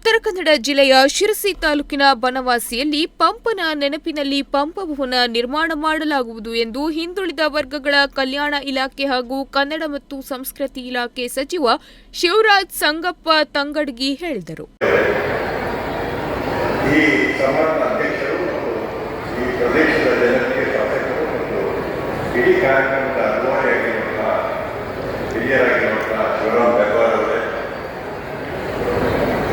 ಉತ್ತರ ಕನ್ನಡ ಜಿಲ್ಲೆಯ ಶಿರಸಿ ತಾಲೂಕಿನ ಬನವಾಸಿಯಲ್ಲಿ ಪಂಪನ ನೆನಪಿನಲ್ಲಿ ಪಂಪಭವನ ನಿರ್ಮಾಣ ಮಾಡಲಾಗುವುದು ಎಂದು ಹಿಂದುಳಿದ ವರ್ಗಗಳ ಕಲ್ಯಾಣ ಇಲಾಖೆ ಹಾಗೂ ಕನ್ನಡ ಮತ್ತು ಸಂಸ್ಕೃತಿ ಇಲಾಖೆ ಸಚಿವ ಶಿವರಾಜ್ ಸಂಗಪ್ಪ ತಂಗಡಗಿ ಹೇಳಿದರು. ಈ ಸಮಾಜದ ಅಧ್ಯಕ್ಷರು ಮತ್ತು ಈ ಪ್ರದೇಶದ ಜನತೆಗೆ ಶಾಸಕರು ಮತ್ತು ಇಡೀ ಕಾರ್ಯಕ್ರಮದ ಅನುವಾರಿಯಾಗಿರುವಂತಹ ಹಿರಿಯರಾಗಿರುವಂತಹ ಶಿವರಾಮ್ ಬೆಳವಾರ್ ಅವರೇ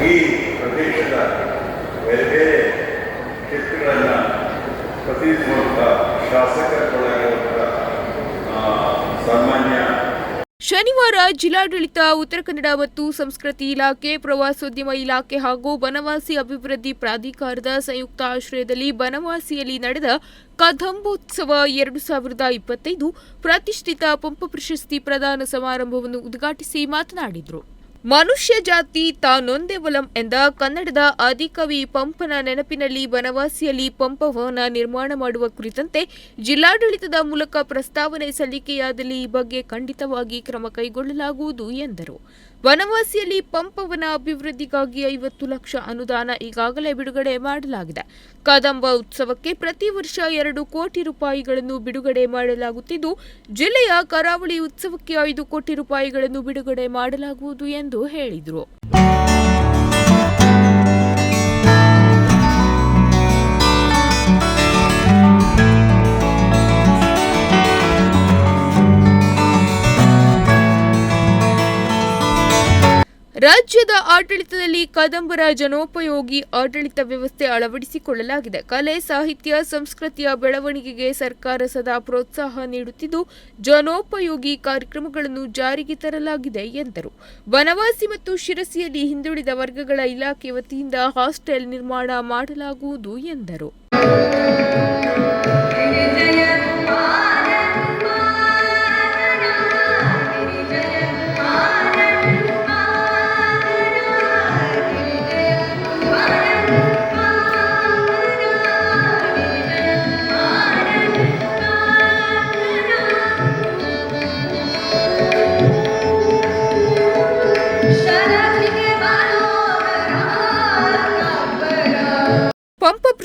ಈ ಪ್ರದೇಶದ ಬೇರೆ ಬೇರೆ ಸನ್ಮಾನ್ಯ ಶನಿವಾರ ಜಿಲ್ಲಾಡಳಿತ, ಉತ್ತರ ಕನ್ನಡ ಮತ್ತು ಸಂಸ್ಕೃತಿ ಇಲಾಖೆ, ಪ್ರವಾಸೋದ್ಯಮ ಇಲಾಖೆ ಹಾಗೂ ಬನವಾಸಿ ಅಭಿವೃದ್ಧಿ ಪ್ರಾಧಿಕಾರದ ಸಂಯುಕ್ತ ಆಶ್ರಯದಲ್ಲಿ ಬನವಾಸಿಯಲ್ಲಿ ನಡೆದ ಕದಂಬೋತ್ಸವ ಎರಡು ಸಾವಿರದ ಇಪ್ಪತ್ತೈದು ಪ್ರತಿಷ್ಠಿತ ಪಂಪ ಪ್ರಶಸ್ತಿ ಪ್ರದಾನ ಸಮಾರಂಭವನ್ನು ಉದ್ಘಾಟಿಸಿ ಮಾತನಾಡಿದರು. ಮನುಷ್ಯ ಜಾತಿ ತಾನೊಂದೇ ಒಲಂ ಎಂದ ಕನ್ನಡದ ಆದಿಕವಿ ಪಂಪನ ನೆನಪಿನಲ್ಲಿ ಬನವಾಸಿಯಲ್ಲಿ ಪಂಪ ಭವನ ನಿರ್ಮಾಣ ಮಾಡುವ ಕುರಿತಂತೆ ಜಿಲ್ಲಾಡಳಿತದ ಮೂಲಕ ಪ್ರಸ್ತಾವನೆ ಸಲ್ಲಿಕೆಯಾದಲ್ಲಿ ಈ ಬಗ್ಗೆ ಖಂಡಿತವಾಗಿ ಕ್ರಮ ಕೈಗೊಳ್ಳಲಾಗುವುದು ಎಂದರು. ವನವಾಸಿಯಲ್ಲಿ ಪಂಪವನ ಅಭಿವೃದ್ಧಿಗಾಗಿ ಐವತ್ತು ಲಕ್ಷ ಅನುದಾನ ಈಗಾಗಲೇ ಬಿಡುಗಡೆ ಮಾಡಲಾಗಿದೆ. ಕದಂಬ ಉತ್ಸವಕ್ಕೆ ಪ್ರತಿ ವರ್ಷ ಎರಡು ಕೋಟಿ ರೂಪಾಯಿಗಳನ್ನು ಬಿಡುಗಡೆ ಮಾಡಲಾಗುತ್ತಿದ್ದು, ಜಿಲ್ಲೆಯ ಕರಾವಳಿ ಉತ್ಸವಕ್ಕೆ ಐದು ಕೋಟಿ ರೂಪಾಯಿಗಳನ್ನು ಬಿಡುಗಡೆ ಮಾಡಲಾಗುವುದು ಎಂದು ಹೇಳಿದರು. ರಾಜ್ಯದ ಆಡಳಿತದಲ್ಲಿ ಕದಂಬರ ಜನೋಪಯೋಗಿ ಆಡಳಿತ ವ್ಯವಸ್ಥೆ ಅಳವಡಿಸಿಕೊಳ್ಳಲಾಗಿದೆ. ಕಲೆ, ಸಾಹಿತ್ಯ, ಸಂಸ್ಕೃತಿಯ ಬೆಳವಣಿಗೆಗೆ ಸರ್ಕಾರ ಸದಾ ಪ್ರೋತ್ಸಾಹ ನೀಡುತ್ತಿದ್ದು, ಜನೋಪಯೋಗಿ ಕಾರ್ಯಕ್ರಮಗಳನ್ನು ಜಾರಿಗೆ ತರಲಾಗಿದೆ ಎಂದರು. ಬನವಾಸಿ ಮತ್ತು ಶಿರಸಿಯಲ್ಲಿ ಹಿಂದುಳಿದ ವರ್ಗಗಳ ಇಲಾಖೆ ವತಿಯಿಂದ ಹಾಸ್ಟೆಲ್ ನಿರ್ಮಾಣ ಮಾಡಲಾಗುವುದು ಎಂದರು.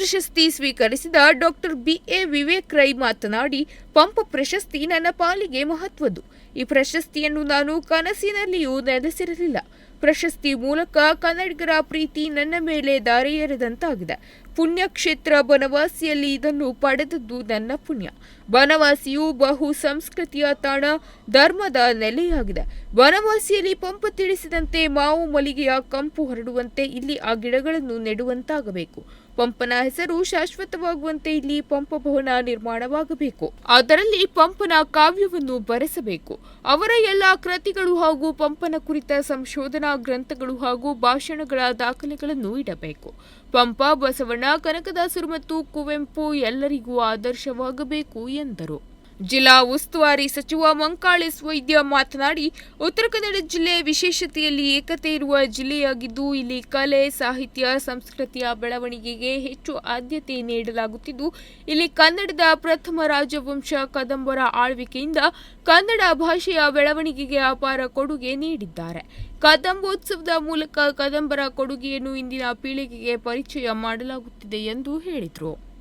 ಪ್ರಶಸ್ತಿ ಸ್ವೀಕರಿಸಿದ ಡಾಕ್ಟರ್ ಬಿಎ ವಿವೇಕ್ ರೈ ಮಾತನಾಡಿ, ಪಂಪ ಪ್ರಶಸ್ತಿ ನನ್ನ ಪಾಲಿಗೆ ಮಹತ್ವದ್ದು. ಈ ಪ್ರಶಸ್ತಿಯನ್ನು ನಾನು ಕನಸಿನಲ್ಲಿಯೂ ನೆಲೆಸಿರಲಿಲ್ಲ. ಪ್ರಶಸ್ತಿ ಮೂಲಕ ಕನ್ನಡಿಗರ ಪ್ರೀತಿ ನನ್ನ ಮೇಲೆ ದಾರಿ ಎರೆದಂತಾಗಿದೆ. ಪುಣ್ಯಕ್ಷೇತ್ರ ಬನವಾಸಿಯಲ್ಲಿ ಇದನ್ನು ಪಡೆದದ್ದು ನನ್ನ ಪುಣ್ಯ. ಬನವಾಸಿಯು ಬಹು ಸಂಸ್ಕೃತಿಯ ತಾಣ, ಧರ್ಮದ ನೆಲೆಯಾಗಿದೆ. ಬನವಾಸಿಯಲ್ಲಿ ಪಂಪ ತಿಳಿಸಿದಂತೆ ಮಾವು ಮಲ್ಲಿಗೆಯ ಕಂಪು ಹರಡುವಂತೆ ಇಲ್ಲಿ ಆ ಗಿಡಗಳನ್ನು ನೆಡುವಂತಾಗಬೇಕು. ಪಂಪನ ಹೆಸರು ಶಾಶ್ವತವಾಗುವಂತೆ ಇಲ್ಲಿ ಪಂಪ ಭವನ ನಿರ್ಮಾಣವಾಗಬೇಕು. ಅದರಲ್ಲಿ ಪಂಪನ ಕಾವ್ಯವನ್ನು ಬರೆಸಬೇಕು. ಅವರ ಎಲ್ಲ ಕೃತಿಗಳು ಹಾಗೂ ಪಂಪನ ಕುರಿತ ಸಂಶೋಧನಾ ಗ್ರಂಥಗಳು ಹಾಗೂ ಭಾಷಣಗಳ ದಾಖಲೆಗಳನ್ನು ಇಡಬೇಕು. ಪಂಪ, ಬಸವಣ್ಣ, ಕನಕದಾಸರು ಮತ್ತು ಕುವೆಂಪು ಎಲ್ಲರಿಗೂ ಆದರ್ಶವಾಗಬೇಕು ಎಂದರು. ಜಿಲ್ಲಾ ಉಸ್ತುವಾರಿ ಸಚಿವ ಮಂಕಾಳೆ ವೈದ್ಯ ಮಾತನಾಡಿ, ಉತ್ತರ ಕನ್ನಡ ಜಿಲ್ಲೆ ವಿಶೇಷತೆಯಲ್ಲಿ ಏಕತೆ ಇರುವ ಜಿಲ್ಲೆಯಾಗಿದ್ದು, ಇಲ್ಲಿ ಕಲೆ, ಸಾಹಿತ್ಯ, ಸಂಸ್ಕೃತಿಯ ಬೆಳವಣಿಗೆಗೆ ಹೆಚ್ಚು ಆದ್ಯತೆ ನೀಡಲಾಗುತ್ತಿದ್ದು, ಇಲ್ಲಿ ಕನ್ನಡದ ಪ್ರಥಮ ರಾಜವಂಶ ಕದಂಬರ ಆಳ್ವಿಕೆಯಿಂದ ಕನ್ನಡ ಭಾಷೆಯ ಬೆಳವಣಿಗೆಗೆ ಅಪಾರ ಕೊಡುಗೆ ನೀಡಿದ್ದಾರೆ. ಕದಂಬೋತ್ಸವದ ಮೂಲಕ ಕದಂಬರ ಕೊಡುಗೆಯನ್ನು ಇಂದಿನ ಪೀಳಿಗೆಗೆ ಪರಿಚಯ ಮಾಡಲಾಗುತ್ತಿದೆ ಎಂದು ಹೇಳಿದರು.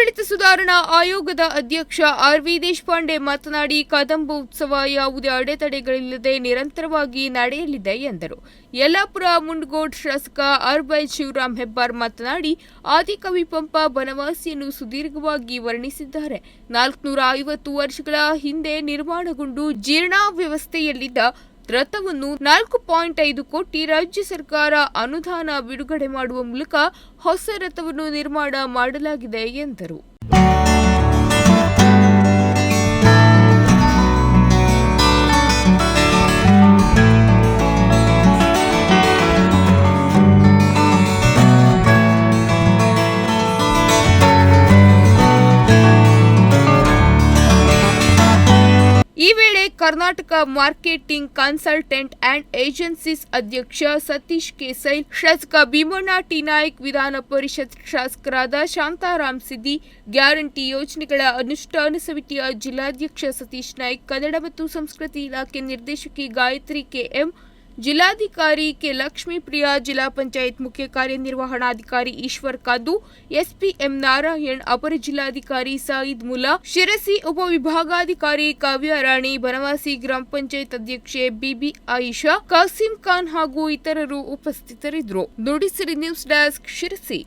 ಆಡಳಿತ ಸುಧಾರಣಾ ಆಯೋಗದ ಅಧ್ಯಕ್ಷ ಆರ್ ವಿ ದೇಶಪಾಂಡೆ ಮಾತನಾಡಿ, ಕದಂಬ ಉತ್ಸವ ಯಾವುದೇ ಅಡೆತಡೆಗಳಿಲ್ಲದೆ ನಿರಂತರವಾಗಿ ನಡೆಯಲಿದೆ ಎಂದರು. ಯಲ್ಲಾಪುರ ಮುಂಡಗೋಡ್ ಶಾಸಕ ಆರ್ ಬೈ ಶಿವರಾಮ್ ಹೆಬ್ಬಾರ್ ಮಾತನಾಡಿ ಆದಿಕವಿ ಪಂಪ ಬನವಾಸಿಯನ್ನು ಸುದೀರ್ಘವಾಗಿ ವರ್ಣಿಸಿದ್ದಾರೆ. ನಾಲ್ಕುನೂರ ಐವತ್ತು ವರ್ಷಗಳ ಹಿಂದೆ ನಿರ್ಮಾಣಗೊಂಡು ಜೀರ್ಣಾವ್ಯವಸ್ಥೆಯಲ್ಲಿದ್ದ ರಥವನ್ನು ನಾಲ್ಕು ಪಾಯಿಂಟ್ ಐದು ಕೋಟಿ ರಾಜ್ಯ ಸರ್ಕಾರ ಅನುದಾನ ಬಿಡುಗಡೆ ಮಾಡುವ ಮೂಲಕ ಹೊಸ ರಥವನ್ನು ನಿರ್ಮಾಣ ಮಾಡಲಾಗಿದೆ ಎಂದರು. Karnataka marketing consultant and agencies ಅಧ್ಯಕ್ಷ ಸತೀಶ್ ಕೇಸೈಲ್, ಶಾಸಕ ಭೀಮಣ್ಣ ಟಿ ನಾಯಕ್, ವಿಧಾನ ಪರಿಷತ್ ಶಾಸಕರಾದ ಶಾಂತಾರಾಮ್ ಸಿದ್ದಿ, ಗ್ಯಾರಂಟಿ ಯೋಜನೆಗಳ ಅನುಷ್ಠಾನ ಸಮಿತಿಯ ಜಿಲ್ಲಾಧ್ಯಕ್ಷ ಸತೀಶ್ ನಾಯ್ಕ್, ಕನ್ನಡ ಮತ್ತು ಸಂಸ್ಕೃತಿ ಇಲಾಖೆ ನಿರ್ದೇಶಕಿ ಗಾಯತ್ರಿ ಕೆಎಂ ಜಿಲ್ಲಾಧಿಕಾರಿ ಕೆ ಲಕ್ಷ್ಮೀಪ್ರಿಯಾ, ಜಿಲ್ಲಾ ಪಂಚಾಯತ್ ಮುಖ್ಯ ಕಾರ್ಯನಿರ್ವಹಣಾಧಿಕಾರಿ ಈಶ್ವರ್ ಕಾದು ಎಸ್ಪಿಎಂ ನಾರಾಯಣ್, ಅಪರ ಜಿಲ್ಲಾಧಿಕಾರಿ ಸಾಯಿದ್ ಮುಲಾ ಶಿರಸಿ ಉಪವಿಭಾಗಾಧಿಕಾರಿ ಕಾವ್ಯ ರಾಣಿ, ಬನವಾಸಿ ಗ್ರಾಮ ಪಂಚಾಯತ್ ಅಧ್ಯಕ್ಷೆ ಬಿಬಿ ಆಯಿಷಾ, ಕಾಸಿಂ ಖಾನ್ ಹಾಗೂ ಇತರರು ಉಪಸ್ಥಿತರಿದ್ದರು. Nudisiri news desk Sirsi.